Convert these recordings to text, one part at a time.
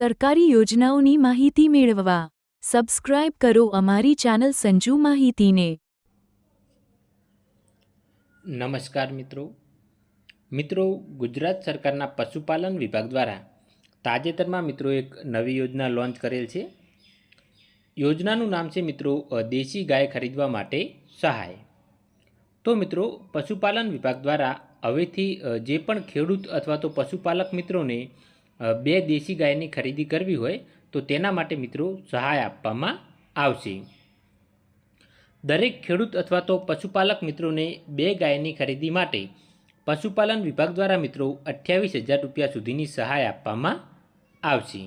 સરકારી યોજનાઓની માહિતી મેળવવા. સબસ્ક્રાઇબ કરો અમારી ચેનલ સંજુ માહિતીને. નમસ્કાર મિત્રો. મિત્રો, ગુજરાત સરકારના પશુપાલન વિભાગ દ્વારા તાજેતરમાં મિત્રો એક નવી યોજના લોન્ચ કરેલ છે. યોજનાનું નામ છે મિત્રો દેશી ગાય ખરીદવા માટે સહાય. તો મિત્રો, પશુપાલન વિભાગ દ્વારા હવેથી જે પણ ખેડૂત અથવા તો પશુપાલક મિત્રોને બે દેશી ગાયની ખરીદી કરવી હોય તો તેના માટે મિત્રો સહાય આપવામાં આવશે. દરેક ખેડૂત અથવા તો પશુપાલક મિત્રોને બે ગાયની ખરીદી માટે પશુપાલન વિભાગ દ્વારા મિત્રો અઠ્યાવીસ હજાર રૂપિયા સુધીની સહાય આપવામાં આવશે.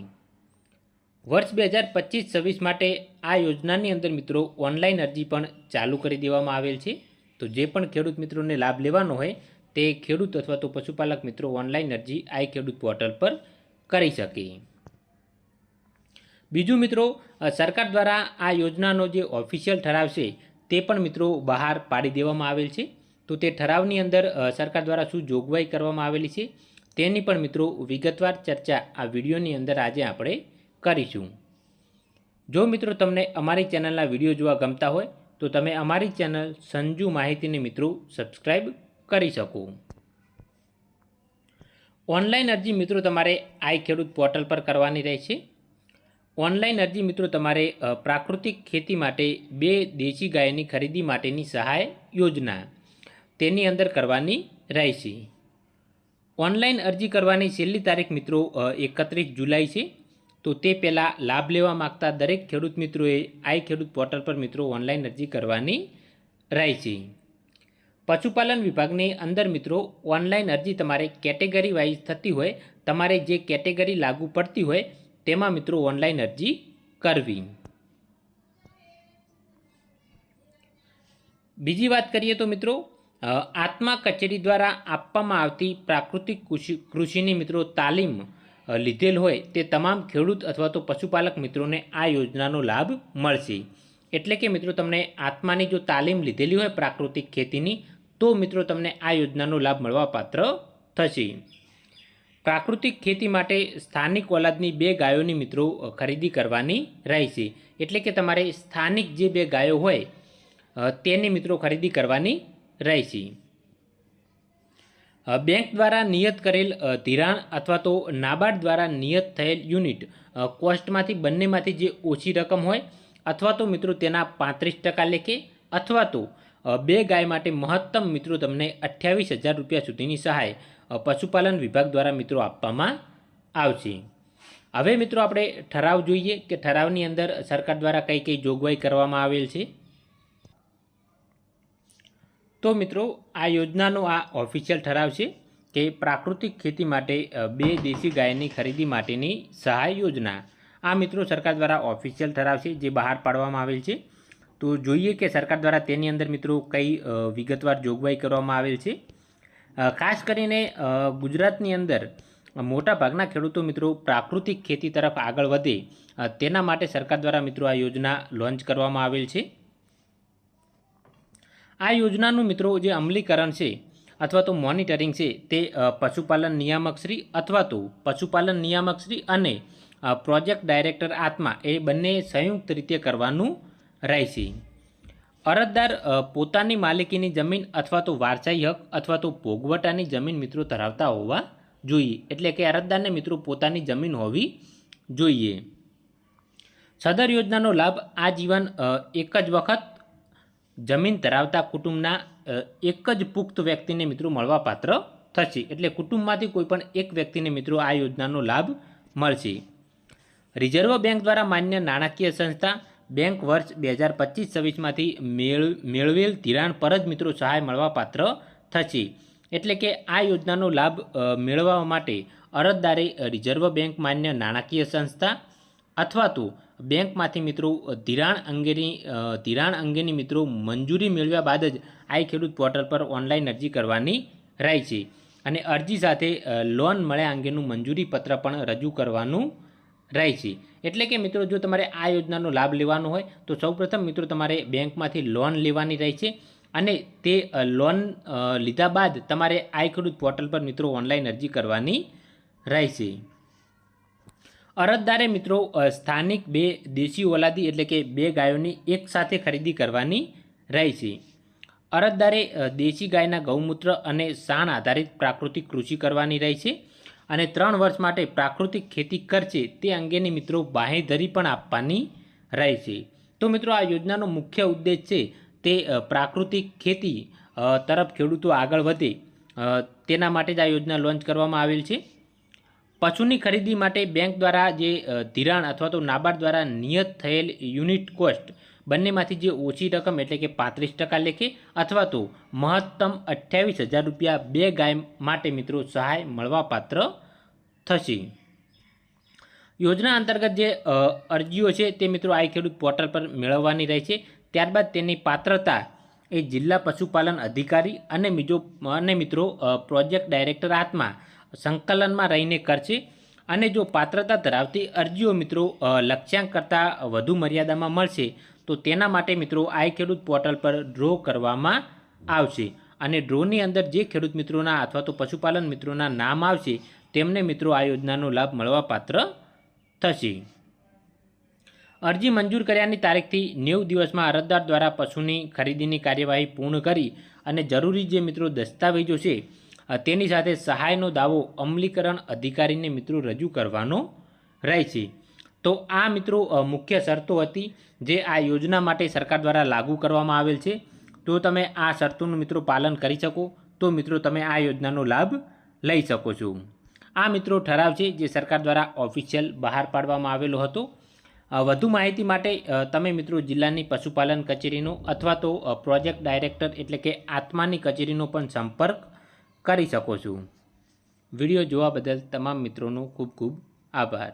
વર્ષ બે હજાર પચીસ છવ્વીસ માટે આ યોજનાની અંદર મિત્રો ઓનલાઈન અરજી પણ ચાલુ કરી દેવામાં આવેલ છે. તો જે પણ ખેડૂત મિત્રોને લાભ લેવાનો હોય તે ખેડૂત અથવા તો પશુપાલક મિત્રો ઓનલાઈન અરજી આઈ ખેડૂત પોર્ટલ પર કરી શકે બીજું મિત્રો સરકાર દ્વારા આ યોજનાનો જે ઓફિશિયલ ઠરાવ છે, તે પણ મિત્રો બહાર પાડી દેવામાં આવેલ છે. તો તે ઠરાવની અંદર સરકાર દ્વારા શું જોગવાઈ કરવામાં આવેલી છે, તેની પણ મિત્રો વિગતવાર ચર્ચા આ વિડીયોની અંદર આજે આપણે કરીશું. જો મિત્રો તમને અમારી ચેનલના વીડિયો જોવા ગમતા હોય, તો તમે અમારી ચેનલ સંજુ માહિતીને મિત્રો સબસ્ક્રાઈબ કરી શકો. ઓનલાઈન અરજી મિત્રો તમારે આઈ ખેડૂત પોર્ટલ પર કરવાની રહેશે. ઓનલાઈન અરજી મિત્રો તમારે પ્રાકૃતિક ખેતી માટે બે દેશી ગાયની ખરીદી માટેની સહાય યોજના તેની અંદર કરવાની રહેશે. ઓનલાઈન અરજી કરવાની છેલ્લી તારીખ મિત્રો એકત્રીસ જુલાઈ છે. તો તે પહેલાં લાભ લેવા માગતા દરેક ખેડૂત મિત્રોએ આઈ ખેડૂત પોર્ટલ પર મિત્રો ઓનલાઈન અરજી કરવાની રહેશે. પશુપાલન વિભાગની અંદર મિત્રો, ઓનલાઈન અરજી તમારે કેટેગરી વાઇઝ થતી હોય, તમારે જે કેટેગરી લાગુ પડતી હોય, તેમાં મિત્રો ઓનલાઈન અરજી કરવી. બીજી વાત કરીએ તો મિત્રો આત્મા કચેરી દ્વારા આપવામાં આવતી પ્રાકૃતિક કૃષિ, કૃષિની મિત્રો તાલીમ લીધેલ હોય, તે તમામ ખેડૂત અથવા તો પશુપાલક મિત્રોને આ યોજનાનો લાભ મળશે. એટલે કે મિત્રો તમને આત્માની જો તાલીમ લીધેલી હોય પ્રાકૃતિક ખેતીની તો મિત્રો તમને આ યોજનાનો લાભ મળવાપાત્ર થશે. પ્રાકૃતિક ખેતી માટે સ્થાનિક ઓલાદની બે ગાયોની મિત્રો ખરીદી કરવાની રહેશે. એટલે કે તમારે સ્થાનિક જે બે ગાયો હોય તેની મિત્રો ખરીદી કરવાની રહેશે. બેંક દ્વારા નિયત કરેલ ધિરાણ અથવા તો નાબાર્ડ દ્વારા નિયત થયેલ યુનિટ કોસ્ટમાંથી બંનેમાંથી જે ઓછી રકમ હોય અથવા તો મિત્રો તેના પાંત્રીસ ટકા લેખે અથવા તો બે ગાય માટે મહત્તમ મિત્રો તમને અઠ્યાવીસ હજાર રૂપિયા સુધીની સહાય પશુપાલન વિભાગ દ્વારા મિત્રો આપવામાં આવશે. હવે મિત્રો આપણે ઠરાવ જોઈએ કે ઠરાવની અંદર સરકાર દ્વારા કઈ કઈ જોગવાઈ કરવામાં આવેલ છે? તો મિત્રો, આ યોજનાનો આ ઓફિશિયલ ઠરાવ છે કે પ્રાકૃતિક ખેતી માટે બે દેશી ગાયની ખરીદી માટેની સહાય યોજના. આ મિત્રો સરકાર દ્વારા ઓફિશિયલ ઠરાવ છે, જે બહાર પાડવામાં આવેલ છે. તો જોઈએ કે સરકાર દ્વારા તેની અંદર મિત્રો કઈ વિગતવાર જોગવાઈ કરવામાં આવેલ છે. ખાસ કરીને ગુજરાતની અંદર મોટા ભાગના ખેડૂતો મિત્રો પ્રાકૃતિક ખેતી તરફ આગળ વધે તેના માટે સરકાર દ્વારા મિત્રો આ યોજના લોન્ચ કરવામાં આવેલ છે. આ યોજનાનું મિત્રો જે અમલીકરણ છે અથવા તો મોનિટરિંગ છે તે પશુપાલન નિયામકશ્રી અથવા તો પશુપાલન નિયામકશ્રી અને પ્રોજેક્ટ ડાયરેક્ટર આત્મા એ બંને સંયુક્ત રીતે કરવાનું રહેશે અરજદાર પોતાની માલિકીની જમીન અથવા તો વારસાઈ હક અથવા તો ભોગવટાની જમીન મિત્રો ધરાવતા હોવા જોઈએ. એટલે કે અરજદારને મિત્રો પોતાની જમીન હોવી જોઈએ. સદર યોજનાનો લાભ આજીવન એક જ વખત જમીન ધરાવતા કુટુંબના એક જ પુખ્ત વ્યક્તિને મિત્રો મળવાપાત્ર થશે. એટલે કુટુંબમાંથી કોઈ પણ એક વ્યક્તિને મિત્રો આ યોજનાનો લાભ મળશે. રિઝર્વ બેંક દ્વારા માન્ય નાણાકીય સંસ્થા બેંક વર્ષ બે હજાર પચીસ છવ્વીસમાંથી મેળ, મેળવેલ ધિરાણ પર જ મિત્રો સહાય મળવાપાત્ર થશે. એટલે કે આ યોજનાનો લાભ મેળવવા માટે અરજદારે રિઝર્વ બેંક માન્ય નાણાકીય સંસ્થા અથવા તો બેંકમાંથી મિત્રો ધિરાણ અંગેની ધિરાણ અંગેની મિત્રો મંજૂરી મેળવ્યા બાદ જ આ ખેડૂત પોર્ટલ પર ઓનલાઈન અરજી કરવાની રહેશે. અને અરજી સાથે લોન મળ્યા અંગેનું મંજૂરી પત્ર પણ રજૂ કરવાનું રહેશે એટલે કે મિત્રો, જો તમારે આ યોજનાનો લાભ લેવાનો હોય, તો સૌપ્રથમ મિત્રો, તમારે બેંકમાંથી લોન લેવાની રહેશે અને તે લોન લીધા બાદ તમારે આઈ ખેડૂત પોર્ટલ પર મિત્રો ઓનલાઈન અરજી કરવાની રહેશે અરજદારે મિત્રો સ્થાનિક બે દેશી ઓલાદી એટલે કે બે ગાયોની એકસાથે ખરીદી કરવાની રહેશે અરજદારે દેશી ગાયના ગૌમૂત્ર અને સાણ આધારિત પ્રાકૃતિક કૃષિ કરવાની રહેશે અને ત્રણ વર્ષ માટે પ્રાકૃતિક ખેતી કરશે તે અંગેની મિત્રો બાંહેધરી પણ આપવાની રહેશે તો મિત્રો, આ યોજનાનો મુખ્ય ઉદ્દેશ છે તે પ્રાકૃતિક ખેતી તરફ ખેડૂતો આગળ વધે. તેના માટે જ આ યોજના લોન્ચ કરવામાં આવેલ છે. પશુની ખરીદી માટે બેંક દ્વારા જે ધિરાણ અથવા તો નાબાર્ડ દ્વારા નિયત થયેલ યુનિટ કોસ્ટ બંનેમાંથી જે ઓછી રકમ એટલે કે પાંત્રીસ ટકા લેખે અથવા તો મહત્તમ અઠ્યાવીસ હજાર રૂપિયા બે ગાય માટે મિત્રો સહાય મળવાપાત્ર થશે. યોજના અંતર્ગત જે અરજીઓ છે તે મિત્રો આ ખેડૂત પોર્ટલ પર મેળવવાની રહેશે ત્યારબાદ તેની પાત્રતા એ જિલ્લા પશુપાલન અધિકારી અને બીજો અને મિત્રો પ્રોજેક્ટ ડાયરેક્ટર હાથમાં સંકલનમાં રહીને કરશે. અને જો પાત્રતા ધરાવતી અરજીઓ મિત્રો લક્ષ્યાંક કરતાં વધુ મર્યાદામાં મળશે તો તેના માટે મિત્રો આઈ ખેડૂત પોર્ટલ પર ડ્રો કરવામાં આવશે. અને ડ્રોની અંદર જે ખેડૂત મિત્રોના અથવા તો પશુપાલન મિત્રોના નામ આવશે, તેમને મિત્રો આ યોજનાનો લાભ મળવાપાત્ર થશે. અરજી મંજૂર કર્યાની તારીખથી નેવું દિવસમાં અરજદાર દ્વારા પશુની ખરીદીની કાર્યવાહી પૂર્ણ કરી અને જરૂરી જે મિત્રો દસ્તાવેજો છે તેની સાથે સહાયનો દાવો અમલીકરણ અધિકારીને મિત્રો રજૂ કરવાનો રહેશે. તો આ મિત્રો મુખ્ય શરતો હતી જે આ યોજના માટે સરકાર દ્વારા લાગુ કરવામાં આવેલ છે. તો તમે આ શરતોનું મિત્રો પાલન કરી શકો. તો મિત્રો, તમે આ યોજનાનો લાભ લઈ શકો છો. આ મિત્રો ઠરાવ છે જે સરકાર દ્વારા ઓફિશિયલ બહાર પાડવામાં આવેલો હતો. વધુ માહિતી માટે તમે મિત્રો જિલ્લાની પશુપાલન કચેરીનો અથવા તો પ્રોજેક્ટ ડાયરેક્ટર એટલે કે આત્માની કચેરીનો પણ સંપર્ક કરી શકો છો. વીડિયો જોવા બદલ તમામ મિત્રોનો ખૂબ ખૂબ આભાર.